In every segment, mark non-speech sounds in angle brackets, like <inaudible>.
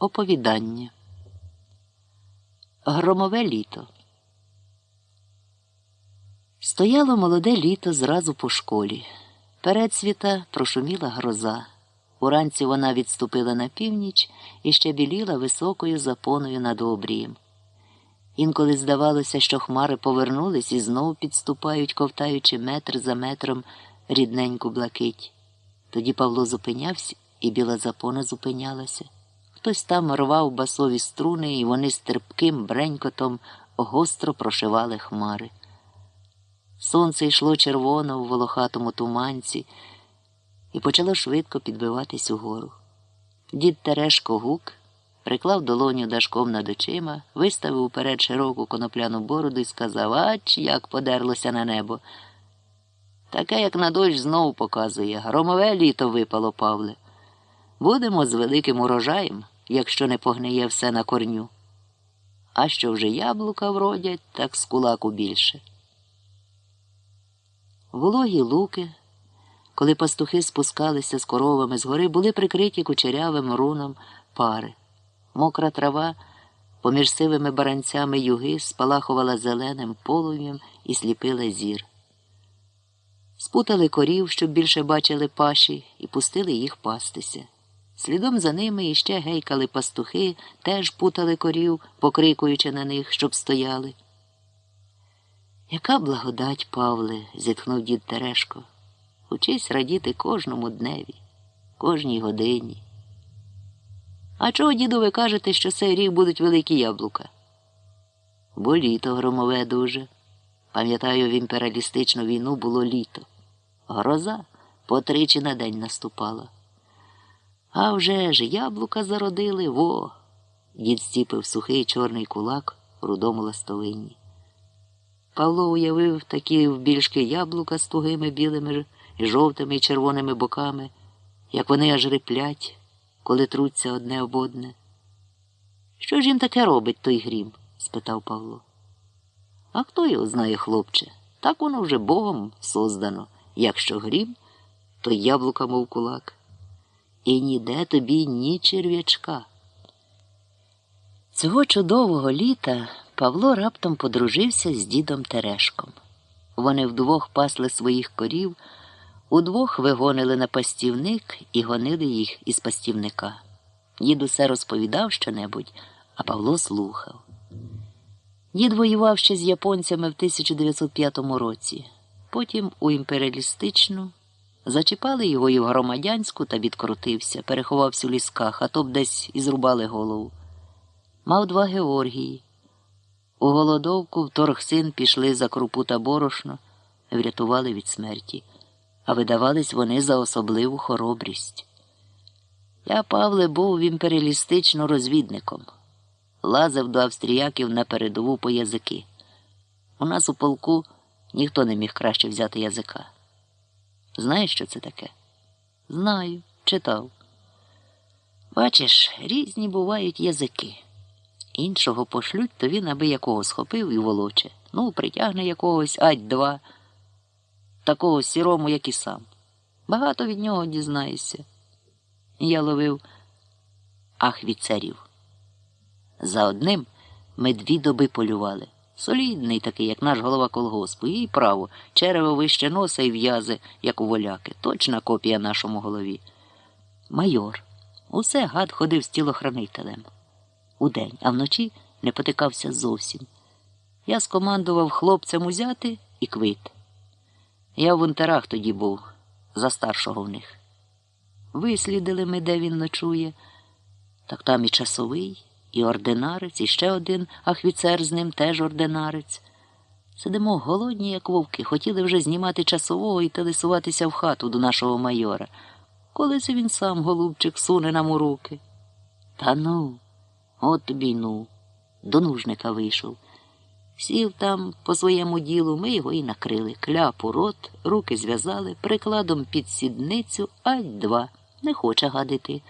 Оповідання. Громове літо. Стояло молоде літо зразу по школі. Передсвіта прошуміла гроза. Уранці вона відступила на північ і ще біліла високою запоною над обрієм. Інколи здавалося, що хмари повернулись і знов підступають, ковтаючи метр за метром рідненьку блакить. Тоді Павло зупинявся, і біла запона зупинялася. Хтось там рвав басові струни, і вони з терпким бренькотом гостро прошивали хмари. Сонце йшло червоно в волохатому туманці і почало швидко підбиватись угору. Дід Терешко гук приклав долоню дашком над очима, виставив уперед широку конопляну бороду і сказав Ач, як подерлося на небо. Таке, як на дощ, знову показує. Громове літо випало, Павле. Будемо з великим урожаєм, якщо не погниє все на корню. А що вже яблука вродять, так з кулаку більше. Вологі луки, коли пастухи спускалися з коровами з гори, були прикриті кучерявим руном пари. Мокра трава поміж сивими баранцями юги спалахувала зеленим полум'ям і сліпила зір. Спутали корів, щоб більше бачили паші, і пустили їх пастися. Слідом за ними іще гейкали пастухи, теж путали корів, покрикуючи на них, щоб стояли. Яка благодать, Павле, зітхнув дід Терешко. Учись радіти кожному дневі, кожній годині. А чого, діду, ви кажете, що цей рік будуть великі яблука? Бо літо громове дуже. Пам'ятаю, в імперіалістичну війну було літо. Гроза по тричі на день наступала. А вже ж яблука зародили во. Дід стіпив сухий чорний кулак рудому ластовинні. Павло уявив такі вбільшки яблука з тугими білими і жовтими і червоними боками, як вони аж риплять, коли труться одне об одне. Що ж їм таке робить той грім? спитав Павло. А хто його знає, хлопче? Так воно вже Богом создано. Якщо грім, то яблука, мов кулак. І ніде тобі ні черв'ячка. Цього чудового літа Павло раптом подружився з дідом Терешком. Вони вдвох пасли своїх корів, удвох вигонили на пастівник і гонили їх із пастівника. Дід усе розповідав щонебудь, а Павло слухав. Дід воював ще з японцями в 1905 році, потім у імперіалістичну. Зачіпали його і в громадянську та відкрутився, переховався у лісках, а то б десь і зрубали голову. Мав два Георгії. У голодовку в торгсин пішли за крупу та борошно, врятували від смерті, а видавались вони за особливу хоробрість. Я, Павле, був імперіалістично розвідником, лазив до австріяків на передову по язики. У нас у полку ніхто не міг краще взяти язика. Знаєш, що це таке? Знаю, читав. Бачиш, різні бувають язики. Іншого пошлють, то він аби якого схопив і волоче. Ну, притягне якогось ать два, такого сірому, як і сам. Багато від нього дізнаєшся. Я ловив ахвіцерів. За одним ми дві доби полювали. Солідний такий, як наш голова колгоспу, і право, черево вище носа і в'язи, як у воляки. Точна копія нашому голові. Майор. Усе гад ходив з тілохранителем. Удень, а вночі не потикався зовсім. Я скомандував хлопцям узяти і квит. Я в унтерах тоді був, за старшого в них. Вислідили ми, де він ночує, так там і часовий і ординарець, і ще один ахвіцер з ним теж ординарець. Сидимо голодні, як вовки, хотіли вже знімати часового і телесуватися в хату до нашого майора. Коли це він сам, голубчик, суне нам у руки? Та ну, от тобі ну, до нужника вийшов. Сів там по своєму ділу, ми його і накрили. Кляп у рот, руки зв'язали, прикладом під сідницю, ать два. Не хоче гадити.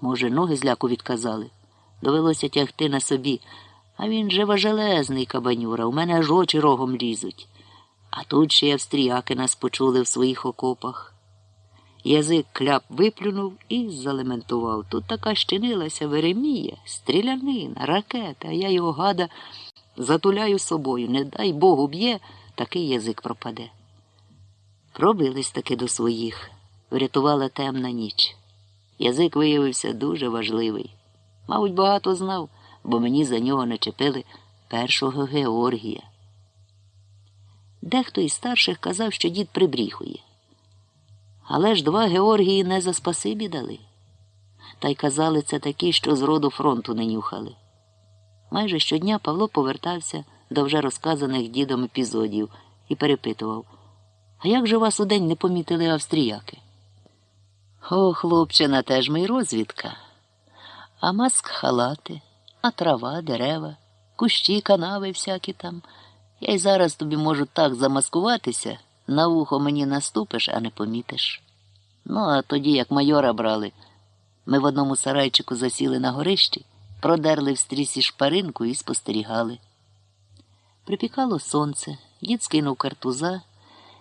Може, ноги зляку відказали. Довелося тягти на собі, а він же важелезний кабанюра, у мене аж очі рогом лізуть. А тут ще й австріяки нас почули в своїх окопах. Язик кляп виплюнув і залементував. Тут така щинилася Веремія, стрілянина, ракета, а я його гада затуляю собою. Не дай Богу б'є, такий язик пропаде. Пробились таки до своїх, врятувала темна ніч. Язик виявився дуже важливий. Мабуть, багато знав, бо мені за нього начепили першого Георгія. Дехто із старших казав, що дід прибріхує. Але ж два Георгії не за спасибі дали. Та й казали це такі, що з роду фронту не нюхали. Майже щодня Павло повертався до вже розказаних дідом епізодів і перепитував А як же вас удень не помітили австріяки? О, хлопчина, теж ми й розвідка. А маск халати, а трава, дерева, кущі, канави всякі там. Я й зараз тобі можу так замаскуватися, на вухо мені наступиш, а не помітиш. Ну, а тоді, як майора брали, ми в одному сарайчику засіли на горищі, продерли в стрісі шпаринку і спостерігали. Припікало сонце, дід скинув картуза,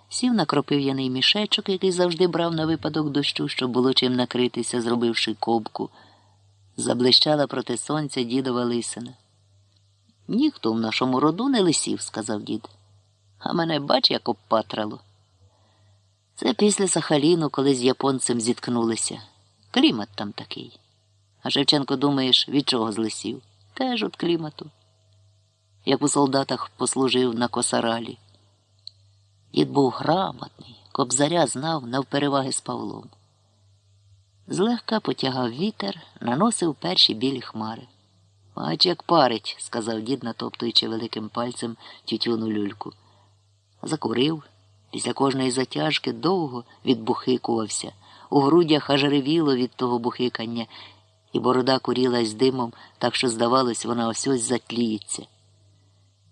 сів на кропив'яний мішечок, який завжди брав на випадок дощу, щоб було чим накритися, зробивши кобку. Заблищала проти сонця дідова лисина. Ніхто в нашому роду не лисів, сказав дід. А мене бач, як обпатрало. Це після Сахаліну, коли з японцем зіткнулися. Клімат там такий. А Шевченко, думаєш, від чого злисів? Теж від клімату. Як у солдатах послужив на косаралі. Дід був грамотний, кобзаря знав навпереваги з Павлом. Злегка потягав вітер, наносив перші білі хмари. Бач, як парить, сказав дід, натоптуючи великим пальцем тютюну люльку. Закурив, після кожної затяжки довго відбухикувався, у грудях аж від того бухикання, і борода курілась димом, так що, здавалось, вона ось ось затліється.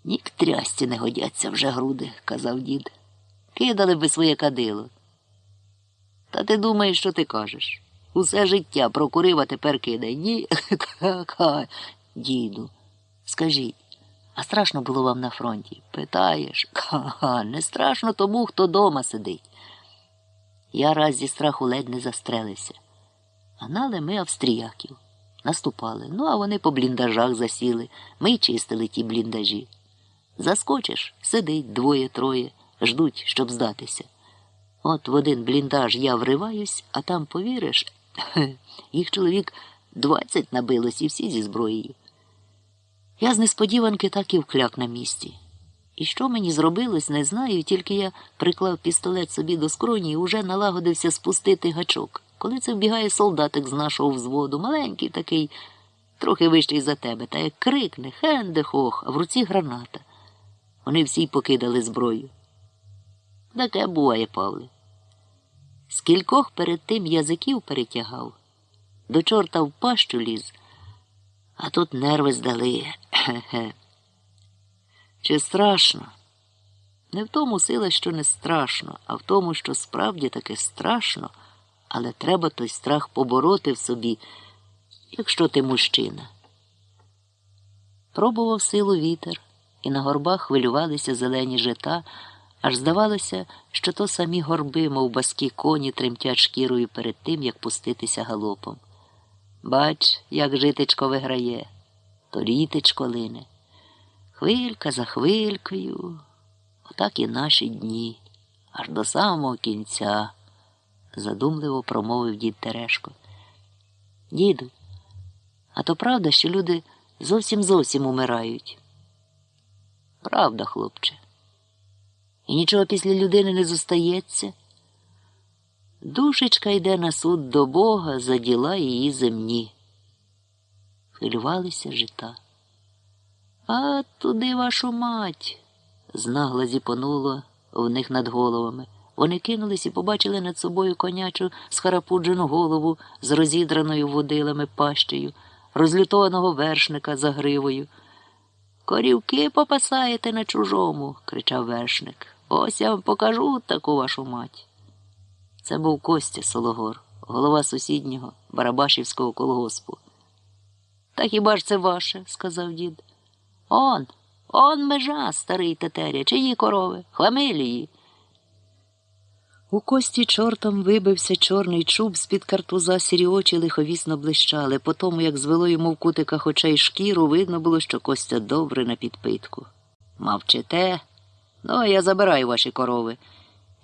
Ні к трясті не годяться вже груди, казав дід. Кидали би своє кадило. Та ти думаєш, що ти кажеш? Усе життя прокурив, а тепер кидай. Ні, діду. Скажіть, а страшно було вам на фронті? Питаєш, не страшно тому, хто дома сидить. Я раз зі страху ледь не застрелився. Гнали ми австріяків. Наступали. Ну, а вони по бліндажах засіли. Ми й чистили ті бліндажі. Заскочиш, сидить двоє-троє, ждуть, щоб здатися. От в один бліндаж я вриваюсь, а там, повіриш, <laughs> їх чоловік двадцять набилось і всі зі зброєю. Я з несподіванки так і вкляк на місці. І що мені зробилось, не знаю, тільки я приклав пістолет собі до скроні і уже налагодився спустити гачок. Коли це вбігає солдатик з нашого взводу, маленький такий, трохи вищий за тебе, та як крикне хендехох, а в руці граната. Вони всі покидали зброю. Таке буває, Павле. Скількох перед тим язиків перетягав, до чорта в пащу ліз, а тут нерви здали. Хе-хе. Чи страшно? Не в тому сила, що не страшно, а в тому, що справді таки страшно, але треба той страх побороти в собі, якщо ти мужчина. Пробував силу вітер, і на горбах хвилювалися зелені жита, аж здавалося, що то самі горби, мов баскі коні, тремтять шкірою перед тим, як пуститися галопом. Бач, як житечко виграє, то літечко лине. Хвилька за хвилькою, отак і наші дні, аж до самого кінця, задумливо промовив дід Терешко. Діду, а то правда, що люди зовсім зовсім умирають? Правда, хлопче. І нічого після людини не зостається. Душечка йде на суд до Бога за діла її земні. Хвилювалися жита. А туди вашу мать. знагла зіпонуло в них над головами. Вони кинулись і побачили над собою конячу схарапуджену голову з розідраною водилами пащею, розлютованого вершника за гривою. Корівки попасаєте на чужому, кричав вершник. Ось я вам покажу таку вашу мать. Це був Костя Сологор, голова сусіднього Барабашівського колгоспу. Та хіба ж це ваше? сказав дід. Он, он межа, старий тетеря, чиї корови, хламилії. У кості чортом вибився чорний чуб з-під картуза, сірі очі лиховісно блищали. По тому, як звело йому в кутиках очей шкіру, видно було, що Костя добре на підпитку. Мавчите? Ну, я забираю ваші корови.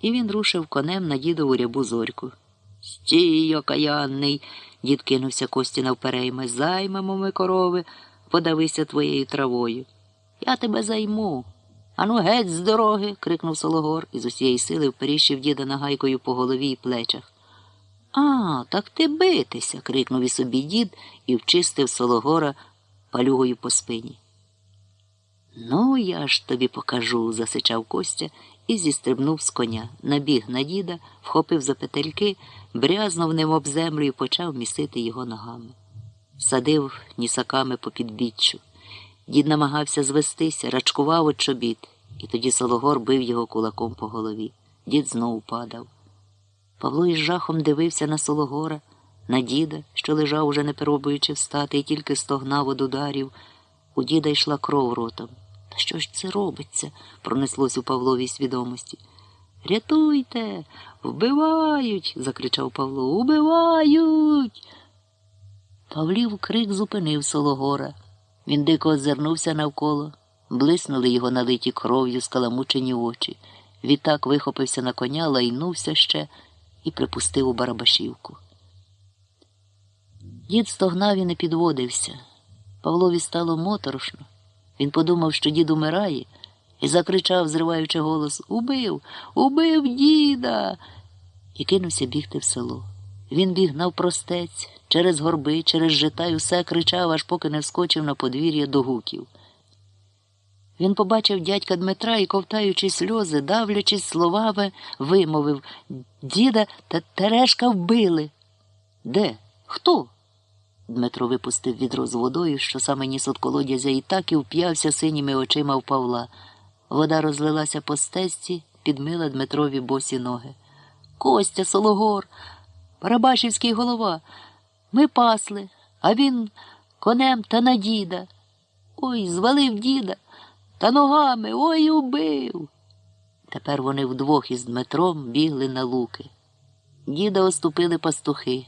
І він рушив конем на дідову рябу зорьку. Стій, окаянний, дід кинувся Кості навперейми. Займемо ми корови, подавися твоєю травою. Я тебе займу. Ану, геть з дороги. крикнув Сологор і з усієї сили вперіщив діда нагайкою по голові і плечах. А, так ти битися. крикнув і собі дід і вчистив Сологора палюгою по спині. Ну, я ж тобі покажу, засичав Костя і зістрибнув з коня, набіг на діда, вхопив за петельки, брязнув ним об землю і почав місити його ногами. Садив нісаками по підбіччю. Дід намагався звестися, рачкував от чобіт, і тоді Сологор бив його кулаком по голові. Дід знову падав. Павло із жахом дивився на Сологора, на діда, що лежав, уже не пробуючи встати, і тільки стогнав од ударів. У діда йшла кров ротом. Що ж це робиться? пронеслось у Павловій свідомості. Рятуйте, вбивають, закричав Павло. Убивають. Павлів крик зупинив Сологора. Він дико озирнувся навколо, блиснули його налиті кров'ю скаламучені очі. Відтак вихопився на коня, лайнувся ще і припустив у Барабашівку. Дід стогнав і не підводився. Павлові стало моторошно. Він подумав, що дід умирає, і закричав, зриваючи голос Убив, убив діда. І кинувся бігти в село. Він біг навпростець, через горби, через жита й усе кричав, аж поки не вскочив на подвір'я до гуків. Він побачив дядька Дмитра і, ковтаючи сльози, давлячись словами, вимовив Діда та Терешка вбили. Де? Хто? Дмитро випустив відро з водою, що саме ніс от колодязя, і так і вп'явся синіми очима в Павла. Вода розлилася по стесці, підмила Дмитрові босі ноги. Костя, Сологор, Барабашівський голова. Ми пасли, а він конем та на діда. Ой, звалив діда та ногами ой убив. Тепер вони вдвох із Дмитром бігли на луки. Діда оступили пастухи.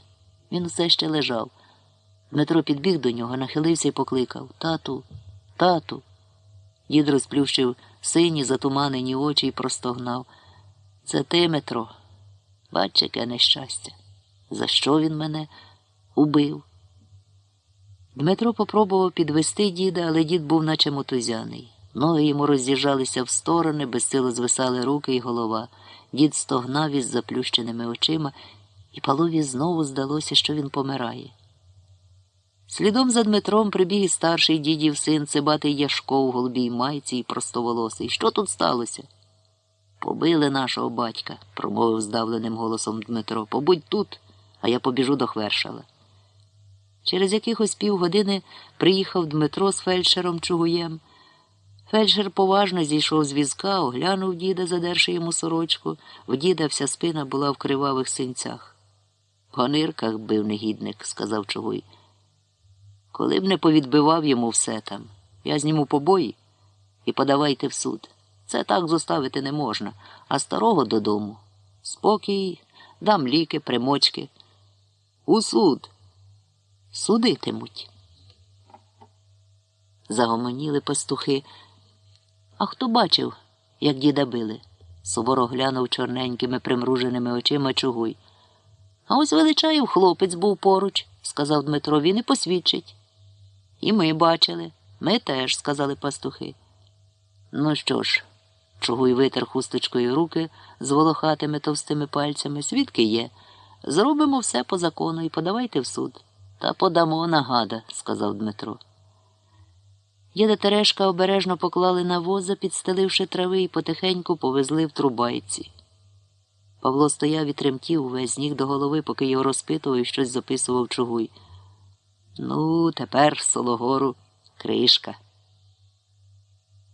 Він усе ще лежав. Дмитро підбіг до нього, нахилився і покликав Тату, тату. Дід розплющив сині, затуманені очі і простогнав. Це ти, Метро. Бач, яке нещастя. За що він мене убив? Дмитро попробував підвести діда, але дід був наче мотузяний. Ноги йому роз'їжджалися в сторони, безсило звисали руки і голова. Дід стогнав із заплющеними очима, і Палові знову здалося, що він помирає. Слідом за Дмитром прибіг і старший дідів син Цибатий Яшко у голубій майці і простоволосий. Що тут сталося? Побили нашого батька, промовив здавленим голосом Дмитро. Побудь тут, а я побіжу до Хвершала. Через якихось півгодини приїхав Дмитро з фельдшером Чугуєм. Фельдшер поважно зійшов з візка, оглянув діда, задерши йому сорочку. В діда вся спина була в кривавих синцях. В гонирках бив негідник, сказав Чугуй. Коли б не повідбивав йому все там, я зніму побої і подавайте в суд. Це так зоставити не можна, а старого додому. Спокій, дам ліки, примочки. У суд. Судитимуть. Загомоніли пастухи. А хто бачив, як діда били? Суворо глянув чорненькими примруженими очима чугуй. А ось величаїв хлопець був поруч, сказав Дмитро, він і посвідчить. І ми бачили. Ми теж, сказали пастухи. Ну що ж, чугуй витер хусточкою руки з волохатими товстими пальцями. Свідки є. Зробимо все по закону і подавайте в суд. Та подамо нагада, сказав Дмитро. Діда Терешка обережно поклали на воза, підстеливши трави, і потихеньку повезли в трубайці. Павло стояв і тремтів увесь ніг до голови, поки його розпитував і щось записував чугуй. Ну, тепер Сологору кришка.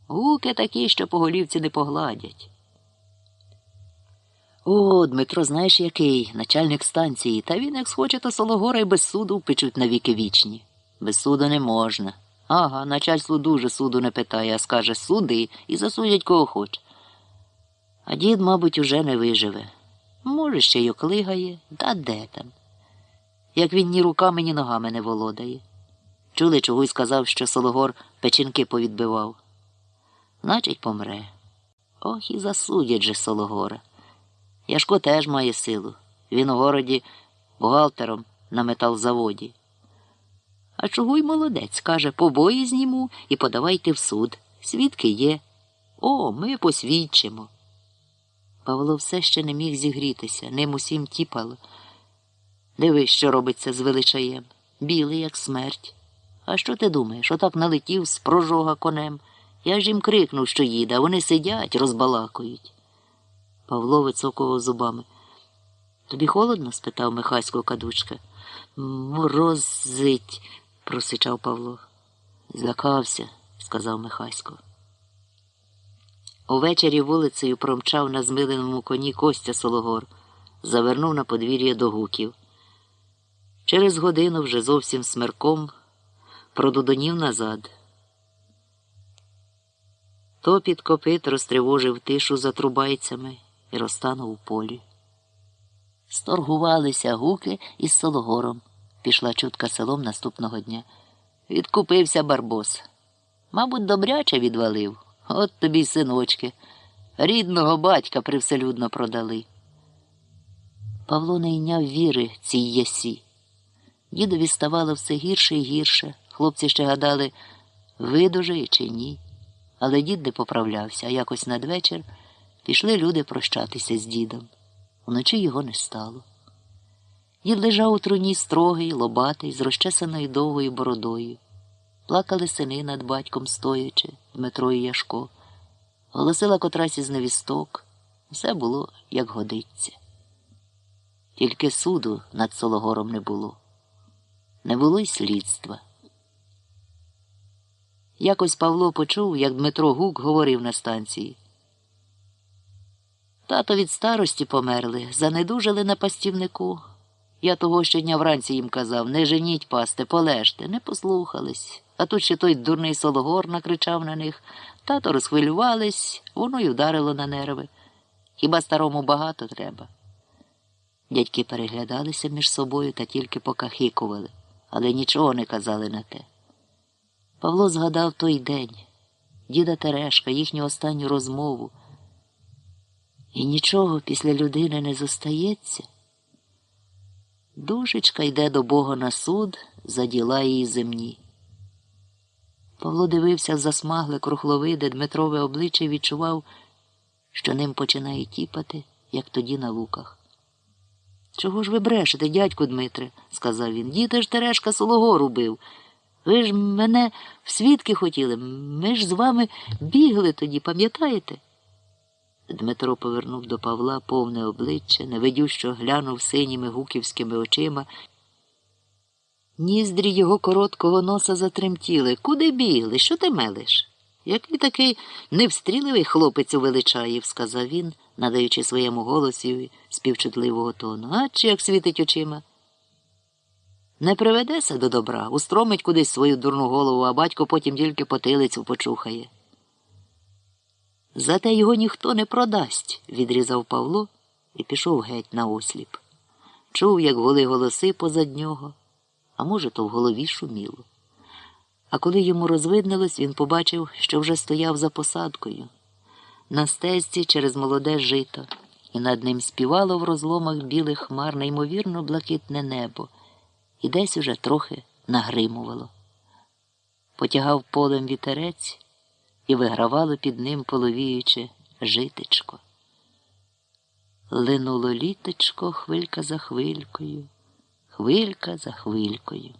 Гуки такі, що по голівці не погладять. О, Дмитро, знаєш який, начальник станції, та він, як схоче, то Сологора і без суду впечуть на віки вічні. Без суду не можна. Ага, начальство дуже суду не питає, а скаже суди і засудять кого хоче. А дід, мабуть, уже не виживе. Може, ще й оклигає, та де там? Як він ні руками, ні ногами не володає. Чули, чогось сказав, що Сологор печінки повідбивав. Значить, помре. Ох, і засудять же Сологора. Яшко теж має силу. Він у городі бухгалтером на металзаводі. А чого й молодець, каже, побої зніму і подавайте в суд. Свідки є. О, ми посвідчимо. Павло все ще не міг зігрітися, ним усім тіпало. Дивись, що робиться з величаєм. Білий, як смерть. А що ти думаєш? Отак налетів з прожога конем. Я ж їм крикнув, що їде, а вони сидять, розбалакують. Павло вицокував зубами. Тобі холодно? спитав Михайського кадучка. Морозить, просичав Павло. Злякався, сказав Михайсько. Увечері вулицею промчав на змиленому коні Костя Сологор, завернув на подвір'я до гуків. Через годину вже зовсім смерком продудонів назад. Топіт копит розтривожив тишу за трубайцями і розтанув у полі. Сторгувалися гуки із Сологором, пішла чутка селом наступного дня. Відкупився барбос. Мабуть, добряче відвалив. От тобі й синочки. Рідного батька привселюдно продали. Павло не йняв віри цій ясі. Дідові ставало все гірше і гірше. Хлопці ще гадали, видужає чи ні. Але дід не поправлявся, а якось надвечір пішли люди прощатися з дідом. Вночі його не стало. Дід лежав у труні строгий, лобатий, з розчесаною довгою бородою. Плакали сини над батьком стоячи, Дмитро і Яшко. Голосила котрась із невісток. Все було, як годиться. Тільки суду над Сологором не було. Не було й слідства. Якось Павло почув, як Дмитро Гук говорив на станції. Тато від старості померли, занедужали на пастівнику. Я того щодня вранці їм казав не женіть пасти, полежте, не послухались. А тут ще той дурний Сологор накричав на них. Тато розхвилювались, воно й ударило на нерви. Хіба старому багато треба? Дядьки переглядалися між собою та тільки покахикували, але нічого не казали на те. Павло згадав той день, діда Терешка, їхню останню розмову. І нічого після людини не зостається. Душечка йде до Бога на суд за діла її земні. Павло дивився в засмагле, крухловиде Дмитрове обличчя і відчував, що ним починає тіпати, як тоді на луках. Чого ж ви брешете, дядьку Дмитре? сказав він. Діти ж Терешка Сологору бив. Ви ж мене в свідки хотіли. Ми ж з вами бігли тоді, пам'ятаєте? Дмитро повернув до Павла повне обличчя, невидющо глянув синіми гуківськими очима. Ніздрі його короткого носа затремтіли. Куди бігли? Що ти мелиш? Який такий невстріливий хлопець у Величаїв, сказав він, надаючи своєму голосі співчутливого тону. А чи як світить очима? Не приведеся до добра, устромить кудись свою дурну голову, а батько потім тільки потилицю почухає. Зате його ніхто не продасть, відрізав Павло і пішов геть на осліп. Чув, як гули голоси позад нього, а може, то в голові шуміло. А коли йому розвиднилось, він побачив, що вже стояв за посадкою на стежці через молоде жито, і над ним співало в розломах білих хмар неймовірно блакитне небо, і десь уже трохи нагримувало. Потягав полем вітерець і вигравало під ним половіюче житечко. Линуло літочко хвилька за хвилькою, хвилька за хвилькою.